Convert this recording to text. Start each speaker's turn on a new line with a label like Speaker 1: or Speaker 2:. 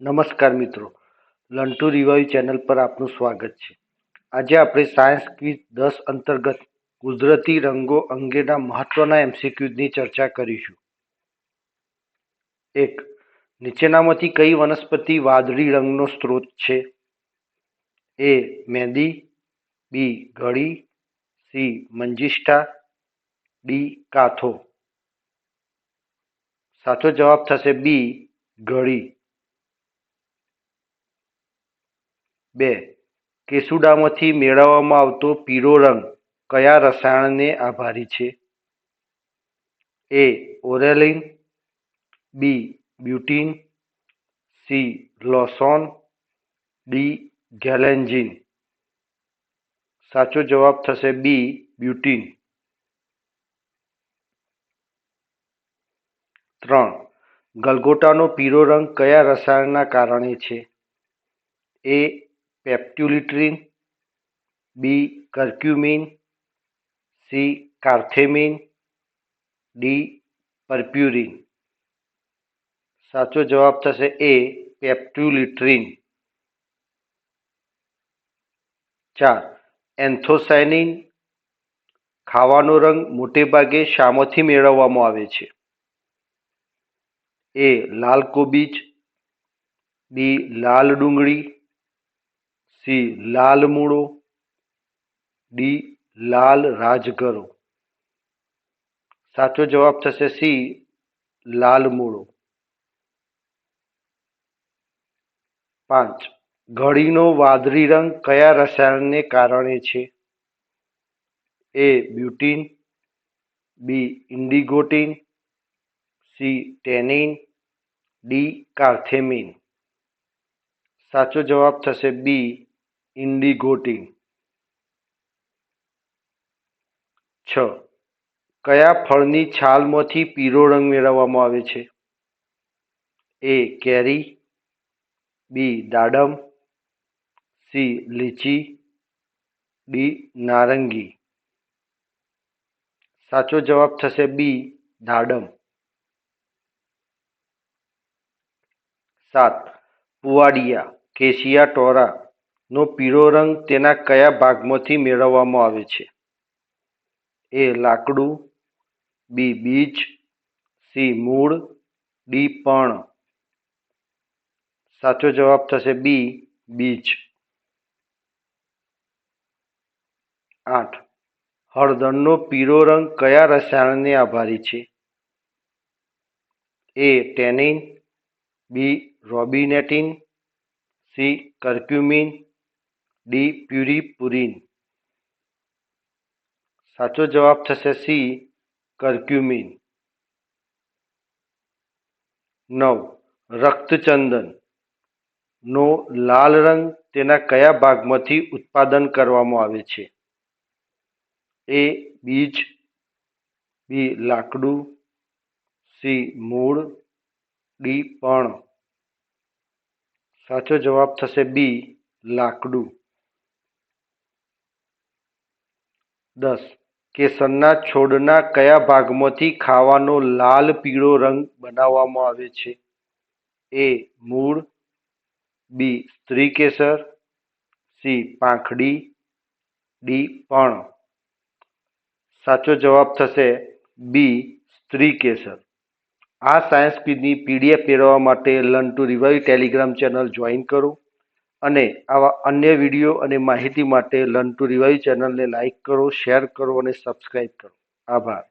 Speaker 1: નમસ્કાર મિત્રો. લંટુ રિવાયુ ચેનલ પર આપનું સ્વાગત છે. આજે આપણે સાયન્સ ક્વિઝ દસ અંતર્ગત કુદરતી રંગો અંગેના મહત્વના એમસીક્યુઝની ચર્ચા કરીશું. એક, નીચેનામાંથી કઈ વનસ્પતિ વાદળી રંગનો સ્ત્રોત છે? એ મહેંદી બી, ઘડી, સી મંજિષ્ઠા ડી, કાથો. સાચો જવાબ થશે બી, ઘડી. બે. કેસુડામાંથી મેળવવામાં આવતો પીળો રંગ કયા રસાયણને આભારી છે? A. ઓરેલિન. B. Butein. C. Lawsone. D. Galangin. સાચો જવાબ થશે બી. બ્યુટીન. ત્રણ. ગલગોટાનો પીળો રંગ કયા રસાયણના કારણે છે? A. પેપ્ટ્યુલિટ્રીન, B curcumin, C carthamin, D purpurin. સાચો જવાબ થશે એ પેપ્ટ્યુલિટ્રીન. ચાર, એન્થોસાયનિન ખાવાનો રંગ મોટે ભાગે શામાંથી મેળવવામાં આવે છે. એ લાલ કોબીજ, બી લાલ ડુંગળી સી, લાલ મૂળો. ડી, લાલ રાજગરો સાચો જવાબ થશે સી, લાલ મૂળો. પાંચ, ઘડીનો વાદળી રંગ કયા રસાયણને કારણે છે? A, butein. B, indigotin. C, tannin. D, carthamin. સાચો જવાબ થશે બી ઇન્ડિગોટીન છ. કયા ફળની છાલમાંથી પીળો રંગ મેળવવામાં આવે છે? એ. કેરી. બી. દાડમ. સી. લીચી. ડી. નારંગી. સાચો જવાબ થશે બી. દાડમ. સાત. પુવાડિયા, કેશિયા ટોરા નો પીળો રંગ તેના કયા ભાગમાંથી મેળવવામાં આવે છે? એ લાકડું, બી બીજ, સી મૂળ, ડી પણ. સાચો જવાબ થશે બી બીજ. આઠ. હળદરનો પીળો રંગ કયા રસાયણને આભારી છે? A tannin, B robinetin, C curcumin D purpurin. સાચો જવાબ થશે સી, કર્ક્યુમિન. નવ, રક્તચંદન. નો, લાલ રંગ તેના કયા ભાગમાંથી ઉત્પાદન કરવામાં આવે છે? એ, બીજ. બી, લાકડું. સી, મૂળ. ડી પણ સાચો જવાબ થશે બી, લાકડું. દસ. કેસરના છોડના કયા ભાગમાંથી ખાવાનો લાલ પીળો રંગ બનાવવામાં આવે છે? એ, મૂળ. બી, સ્ત્રીકેસર. સી, પાંખડી. ડી, પણ. સાચો જવાબ થશે બી, સ્ત્રીકેસર. આ સાયન્સ ક્વિઝની પીડીએફ મેળવવા માટે learn to revive Telegram channel join કરો. અને આવા અન્ય વીડિયો અને માહિતી માટે લર્ન ટુ રિવાઇવ ચેનલને લાઇક કરો, શેર કરો અને સબસ્ક્રાઈબ કરો. આભાર.